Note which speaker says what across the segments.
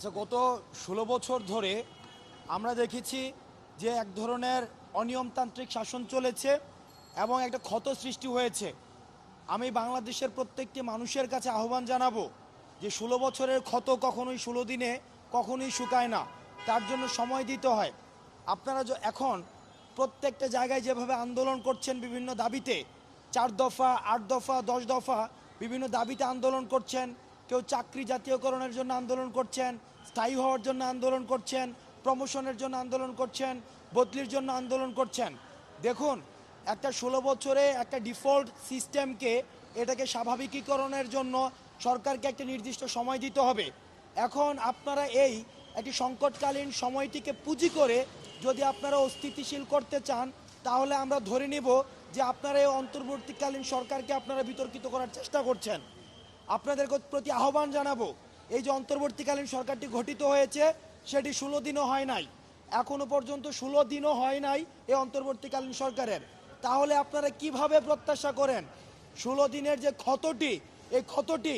Speaker 1: আচ্ছা গত ষোলো বছর ধরে আমরা দেখেছি যে এক ধরনের অনিয়মতান্ত্রিক শাসন চলেছে এবং একটা ক্ষত সৃষ্টি হয়েছে। আমি বাংলাদেশের প্রত্যেকটি মানুষের কাছে আহ্বান জানাব যে ষোলো বছরের ক্ষত কখনোই ষোলো দিনে কখনোই শুকায় না। তার জন্য সময় দিতে হয়। আপনারা য- এখন প্রত্যেকটা জায়গায় যেভাবে আন্দোলন করছেন বিভিন্ন দাবিতে, চার দফা, আট দফা, দশ দফা বিভিন্ন দাবিতে আন্দোলন করছেন কেউ চাকরি জাতীয়করণের জন্য আন্দোলন করছেন, স্থায়ী হওয়ার জন্য আন্দোলন করছেন প্রমোশনের জন্য আন্দোলন করছেন, বদলির জন্য আন্দোলন করছেন। দেখুন, একটা ষোলো বছরে একটা ডিফল্ট সিস্টেমকে এটাকে স্বাভাবিকীকরণের জন্য সরকারকে একটা নির্দিষ্ট সময় দিতে হবে। এখন আপনারা এই একটি সংকটকালীন সময়টিকে পুঁজি করে যদি আপনারা অস্থিতিশীল করতে চান, তাহলে আমরা ধরে নিব যে আপনারা এই অন্তর্বর্তীকালীন সরকারকে আপনারা বিতর্কিত করার চেষ্টা করছেন। আপনাদের প্রতি আহ্বান জানাব, এই যে অন্তর্বর্তীকালীন সরকারটি গঠিত হয়েছে, সেটি ষোলো দিনও হয় নাই। এখনও পর্যন্ত ষোলো দিনও হয় নাই এই অন্তর্বর্তীকালীন সরকারের। তাহলে আপনারা কীভাবে প্রত্যাশা করেন? ষোলো দিনের যে ক্ষতটি, এই ক্ষতটি,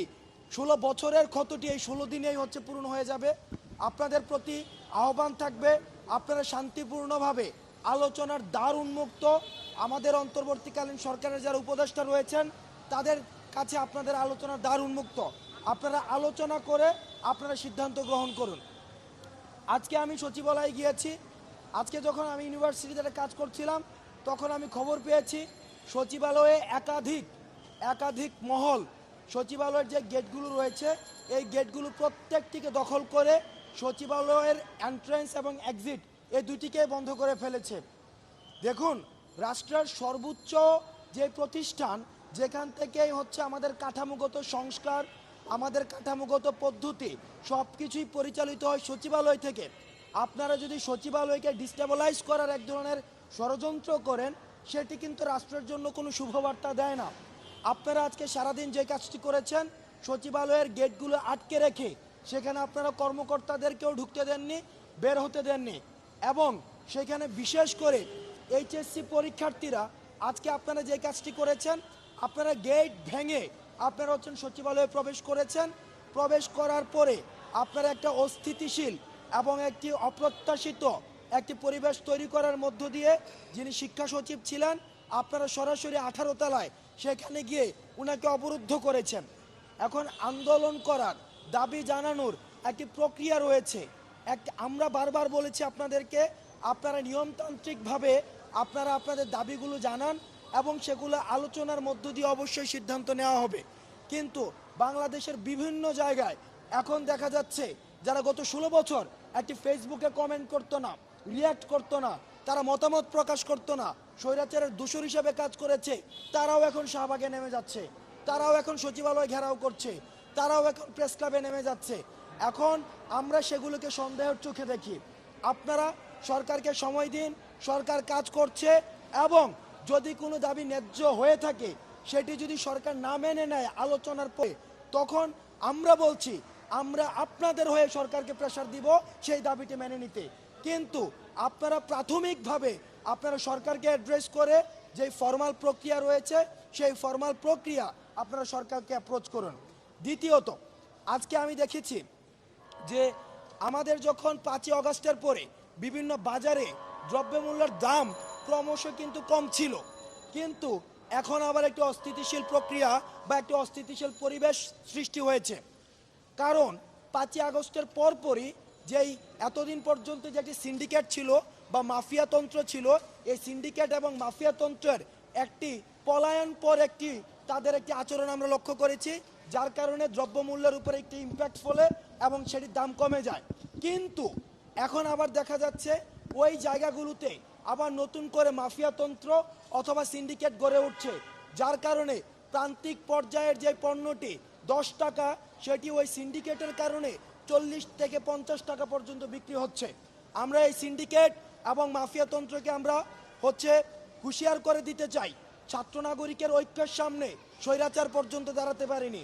Speaker 1: ষোলো বছরের ক্ষতটি এই ষোলো দিনেই হচ্ছে পূরণ হয়ে যাবে। আপনাদের প্রতি আহ্বান থাকবে, আপনারা শান্তিপূর্ণভাবে আলোচনার দ্বার উন্মুক্ত। আমাদের অন্তর্বর্তীকালীন সরকারের যারা উপদেষ্টা রয়েছেন, তাদের কাছে আপনাদের আলোচনার দ্বার উন্মুক্ত আপনারা আলোচনা করে আপনারা সিদ্ধান্ত গ্রহণ করুন। আজকে আমি সচিবালয়ে গিয়েছি। আজকে যখন আমি ইউনিভার্সিটিতে কাজ করছিলাম, তখন আমি খবর পেয়েছি, সচিবালয়ে একাধিক একাধিক মহল, সচিবালয়ের যে গেটগুলো রয়েছে, এই গেটগুলো প্রত্যেকটিকে দখল করে সচিবালয়ের এন্ট্রেন্স এবং এক্সিট এই দুটিকে বন্ধ করে ফেলেছে। দেখুন, রাষ্ট্রের সর্বোচ্চ যে প্রতিষ্ঠান যেখান থেকেই হচ্ছে আমাদের কাঠামোগত সংস্কার, আমাদের কাঠামোগত পদ্ধতি সব কিছুই পরিচালিত হয় সচিবালয় থেকে। আপনারা যদি সচিবালয়কে ডিস্টেবলাইজ করার এক ধরনের ষড়যন্ত্র করেন, সেটি কিন্তু রাষ্ট্রের জন্য কোনো শুভবার্তা দেয় না। আপনারা আজকে সারাদিন যে কাজটি করেছেন, সচিবালয়ের গেটগুলো আটকে রেখে, সেখানে আপনারা কর্মকর্তাদেরকেও ঢুকতে দেননি, বের হতে দেননি। এবং সেখানে বিশেষ করে এইচএসসি পরীক্ষার্থীরা, আজকে আপনারা যে কাজটি করেছেন আপনারা গেট ভেঙে আপনারা হচ্ছেন সচিবালয়ে প্রবেশ করেছেন। প্রবেশ করার পরে আপনারা একটা অস্থিতিশীল এবং একটি অপ্রত্যাশিত একটি পরিবেশ তৈরি করার মধ্য দিয়ে যিনি শিক্ষা সচিব ছিলেন, আপনারা সরাসরি আঠারো তলায় সেখানে গিয়ে উনাকে অবরুদ্ধ করেছেন। এখন আন্দোলন করার, দাবি জানানোর একটি প্রক্রিয়া রয়েছে। এক আমরা বারবার বলেছি আপনাদেরকে, আপনারা নিয়মতান্ত্রিকভাবে আপনারা আপনাদের দাবিগুলো জানান এবং সেগুলো আলোচনার মধ্য দিয়ে অবশ্যই সিদ্ধান্ত নেওয়া হবে। কিন্তু বাংলাদেশের বিভিন্ন জায়গায় এখন দেখা যাচ্ছে যারা গত ষোলো বছর একটি ফেসবুকে কমেন্ট করতো না রিয়াক্ট করতো না, তারা মতামত প্রকাশ করতো না, স্বৈরাচারের দূষর হিসেবে কাজ করেছে, তারাও এখন শাহবাগে নেমে যাচ্ছে, তারাও এখন সচিবালয় ঘেরাও করছে, তারাও এখন প্রেস ক্লাবে নেমে যাচ্ছে। এখন আমরা সেগুলোকে সন্দেহের চোখে দেখি। আপনারা সরকারকে সময় দিন, সরকার কাজ করছে এবং যদি কোনো দাবি ন্যায্য হয়ে থাকে, সেটি যদি সরকার না মেনে নেয় আলোচনার পরে, তখন আমরা বলছি, আমরা আপনাদের হয়ে সরকারকে প্রেশার দিব সেই দাবিটি মেনে নিতে। কিন্তু আপনারা প্রাথমিকভাবে আপনারা সরকারকে অ্যাড্রেস করে যে ফর্মাল প্রক্রিয়া রয়েছে, সেই ফর্মাল প্রক্রিয়া আপনারা সরকারকে অ্যাপ্রোচ করুন। দ্বিতীয়ত, আজকে আমি দেখেছি যে আমাদের যখন পাঁচই অগস্টের পরে বিভিন্ন বাজারে দ্রব্যমূল্যের দাম ক্রমশ কিন্তু কম ছিল। কিন্তু এখন আবার একটি অস্থিতিশীল প্রক্রিয়া বা একটি অস্থিতিশীল পরিবেশ সৃষ্টি হয়েছে। কারণ পাঁচই আগস্টের পরপরই যেই এতদিন পর্যন্ত যে একটি সিন্ডিকেট ছিল বা মাফিয়াতন্ত্র ছিল, এই সিন্ডিকেট এবং মাফিয়াতন্ত্রের একটি পলায়ন পর একটি তাদের একটি আচরণ আমরা লক্ষ্য করেছি, যার কারণে দ্রব্যমূল্যের উপরে একটি ইম্প্যাক্ট ফলে এবং সেটির দাম কমে যায়। কিন্তু এখন আবার দেখা যাচ্ছে ওই জায়গাগুলোতে আবার নতুন করে মাফিয়াতন্ত্র অথবা সিন্ডিকেট গড়ে উঠছে, যার কারণে প্রান্তিক পর্যায়ের যে পণ্যটি দশ টাকা, সেটি ওই সিন্ডিকেটের কারণে চল্লিশ থেকে পঞ্চাশ টাকা পর্যন্ত বিক্রি হচ্ছে। আমরা এই সিন্ডিকেট এবং মাফিয়াতন্ত্রকে আমরা হচ্ছে হুঁশিয়ার করে দিতে চাই। ছাত্র নাগরিকের ঐক্যের সামনে স্বৈরাচার পর্যন্ত দাঁড়াতে পারেনি।